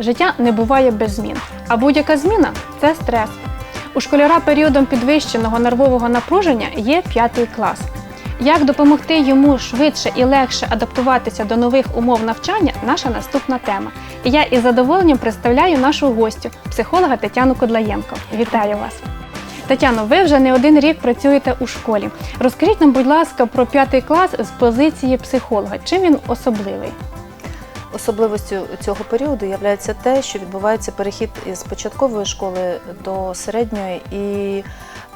Життя не буває без змін, а будь-яка зміна це стрес. У школяра періодом підвищеного нервового напруження є п'ятий клас. Як допомогти йому швидше і легше адаптуватися до нових умов навчання наша наступна тема. І я із задоволенням представляю нашу гостю, психолога Тетяну Кодлаєнко. Вітаю вас! Тетяно, ви вже не один рік працюєте у школі. Розкажіть нам, будь ласка, про п'ятий клас з позиції психолога. Чим він особливий? Особливостю цього періоду є те, що відбувається перехід із початкової школи до середньої, і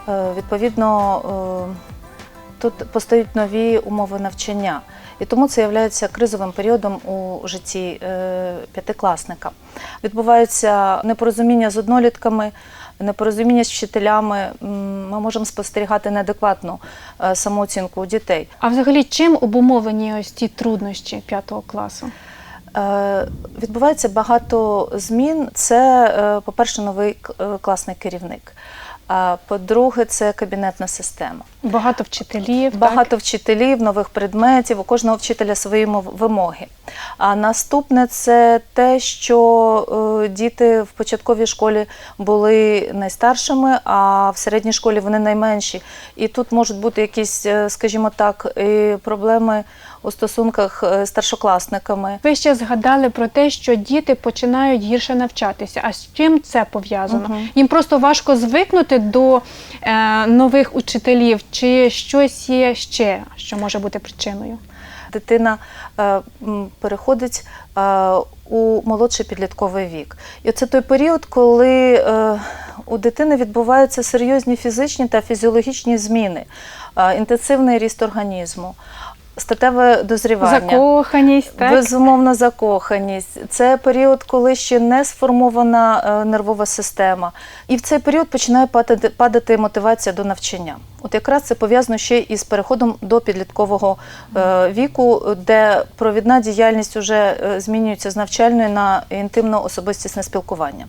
е, відповідно е, тут постають нові умови навчання. І тому це є кризовим періодом у житті е, п'ятикласника. Відбуваються непорозуміння з однолітками, непорозуміння з вчителями. Ми можемо спостерігати неадекватну самооцінку у дітей. А взагалі, чим обумовлені ось ці труднощі п'ятого класу? Е, Відбувається багато змін. Це, е, по-перше, новий е, класний керівник. По-друге, це кабінетна система. Багато вчителів. Багато вчителів, нових предметів, у кожного вчителя свої вимоги. А наступне це те, що е, діти в початковій школі були найстаршими, а в середній школі вони найменші. І тут можуть бути якісь, е, скажімо так, проблеми у стосунках е, з старшокласниками. Ви ще згадали про те, що діти починають гірше навчатися. А з чим це пов'язано? Мгм. Їм просто важко звикнути до е, нових учителів, чи щось є ще, що може бути причиною? дитина е, переходить е, у молодший підлітковий вік. І це той період, коли у дитини відбуваються серйозні фізичні та фізіологічні зміни, інтенсивний ріст організму, статеве дозрівання. Закоханість, так? Безумовно, закоханість. Це період, коли ще не сформована е, нервова система. І в цей період починає падати, падати мотивація до навчання. От якраз це пов'язано ще із переходом до підліткового е, віку, де провідна діяльність вже е, змінюється з навчальної на інтимно-особистісне спілкування.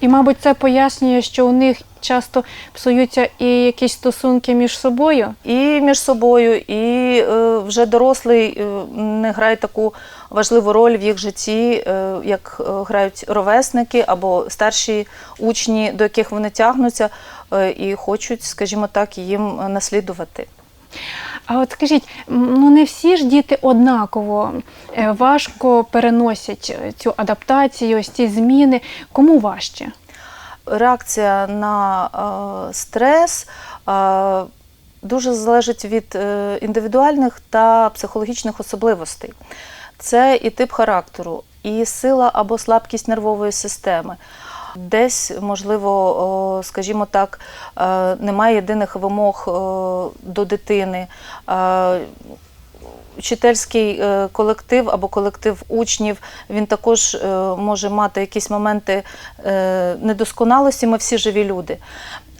І, мабуть, це пояснює, що у них часто псуються і якісь стосунки між собою. І між собою, і е, вже дорослий е, не грає таку важливу роль в їх житті, е, як е, грають ровесники або старші учні, до яких вони тягнуться е, і хочуть, скажімо так, їм наслідувати. А от скажіть, ну не всі ж діти однаково е, важко переносять е, цю адаптацію, ось ці зміни. Кому важче? Реакція на е, стрес дуже залежить від індивідуальних та психологічних особливостей. Це і тип характеру, і сила або слабкість нервової системи. Десь, можливо, скажімо так, е, немає єдиних вимог до дитини. Е, Вчительський е, колектив або колектив учнів він також може мати якісь моменти недосконалості. Ми всі живі люди.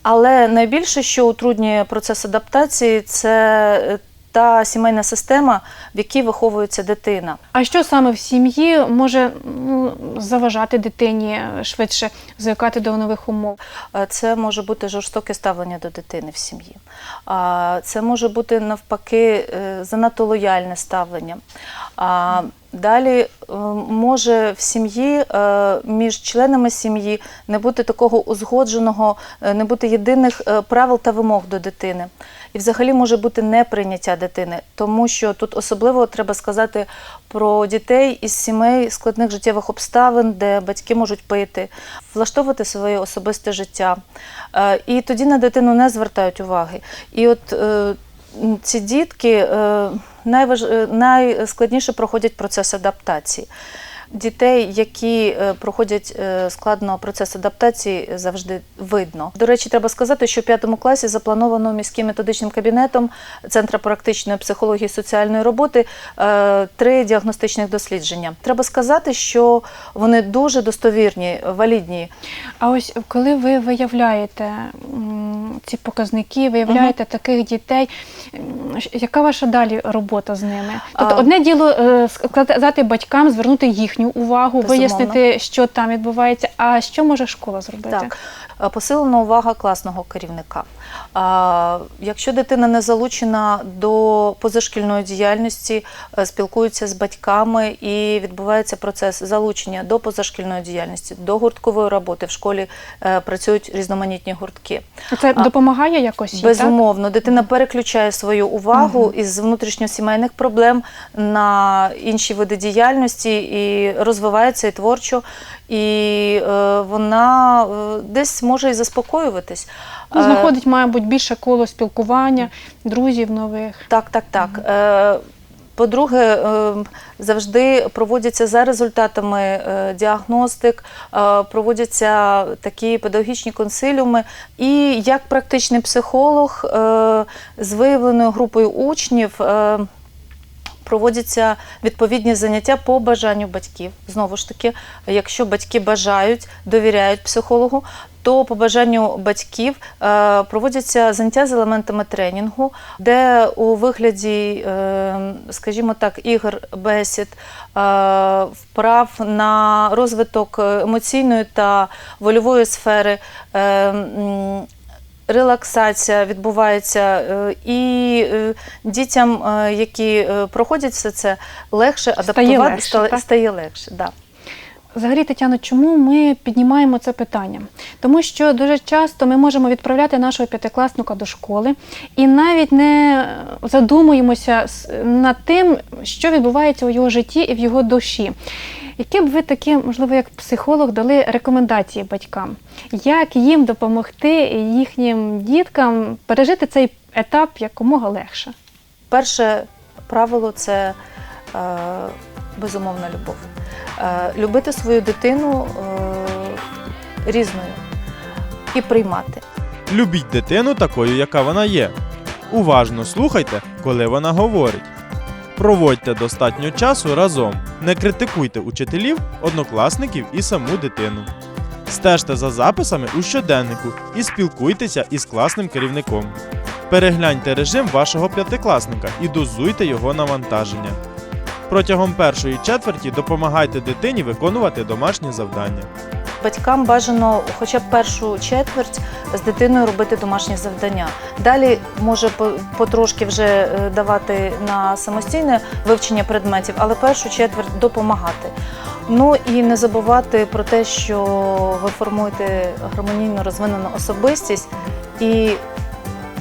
Але найбільше, що утруднює процес адаптації, це та сімейна система, в якій виховується дитина. А що саме в сім'ї може ну, заважати дитині швидше звикати до нових умов? Е, Це може бути жорстоке ставлення до дитини в сім'ї. Це може бути навпаки е, занадто лояльне ставлення. Далі е, може в сім'ї е, між членами сім'ї не бути такого узгодженого, е, не бути єдиних правил та вимог до дитини. І взагалі може бути неприйняття дитини, тому що тут особливо треба сказати про дітей із сімей складних життєвих обставин, де батьки можуть пити, влаштовувати своє особисте життя. І тоді на дитину не звертають уваги. І от ці дітки найваж... е, найскладніше проходять процес адаптації. Дітей, які е, проходять е, складно процес адаптації, завжди видно. До речі, треба сказати, що в п'ятому класі заплановано міським методичним кабінетом Центра практичної психології і соціальної роботи три діагностичних дослідження. Треба сказати, що вони дуже достовірні, валідні. А ось коли ви виявляєте ці показники, виявляєте таких дітей, яка ваша далі робота з ними? Тобто, одне діло е, сказати батькам, звернути їхню увагу, Безумовно. вияснити, що там відбувається. А що може школа зробити? Так, посилена увага класного керівника. Якщо дитина не залучена до позашкільної діяльності, е, спілкується з батьками і відбувається процес залучення до позашкільної діяльності, до гурткової роботи. В школі е, працюють різноманітні гуртки. Це допомагає якось їй, так? Безумовно, дитина переключає свою увагу із внутрішньосімейних проблем на інші види діяльності і розвивається і творчо, і е, вона е, десь може і заспокоюватись. Ну, Е, знаходить, мабуть, більше коло спілкування, друзів нових. Так, так, так. Е, По-друге, е, завжди проводяться за результатами діагностик, проводяться такі педагогічні консиліуми. І як практичний психолог з виявленою групою учнів. Проводяться відповідні заняття по бажанню батьків. Знову ж таки, якщо батьки бажають, довіряють психологу, то по бажанню батьків е, проводяться заняття з елементами тренінгу, де у вигляді, е, скажімо так, ігор, бесід, е, вправ на розвиток емоційної та вольової сфери. Релаксація відбувається, е, і е, дітям, е, які проходять все це, легше адаптувати легше, стає, стає легше. Да. Взагалі, Тетяно, чому ми піднімаємо це питання? Тому що дуже часто ми можемо відправляти нашого п'ятикласника до школи і навіть не задумуємося над тим, що відбувається у його житті і в його душі. Які б ви такі, можливо, як психолог, дали рекомендації батькам, як їм допомогти їхнім діткам пережити цей етап якомога легше? Перше правило це е, безумовна любов. Е, любити свою дитину е, різною і приймати. Любіть дитину такою, яка вона є. Уважно слухайте, коли вона говорить. Проводьте достатньо часу разом. Не критикуйте учителів, однокласників і саму дитину. Стежте за записами у щоденнику і спілкуйтеся із класним керівником. Перегляньте режим вашого п'ятикласника і дозуйте його навантаження. Протягом першої четверті допомагайте дитині виконувати домашні завдання. Батькам бажано хоча б першу четверть з дитиною робити домашні завдання. Далі може по- потрошки вже е, давати на самостійне вивчення предметів, але першу четверть допомагати. Ну і не забувати про те, що ви формуєте гармонійно розвинену особистість і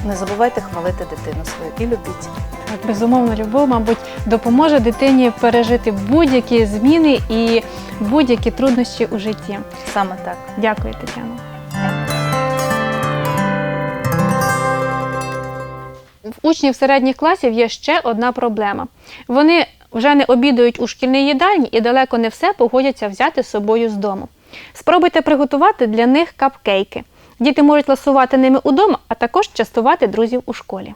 не забувайте хвалити дитину свою і любіть. Так, безумовно, любов, мабуть, допоможе дитині пережити будь-які зміни і будь-які труднощі у житті. Саме так. Дякую, Тетяно. В учнів середніх класів є ще одна проблема. Вони вже не обідають у шкільній їдальні і далеко не все погодяться взяти з собою з дому. Спробуйте приготувати для них капкейки. Діти можуть ласувати ними удома, а також частувати друзів у школі.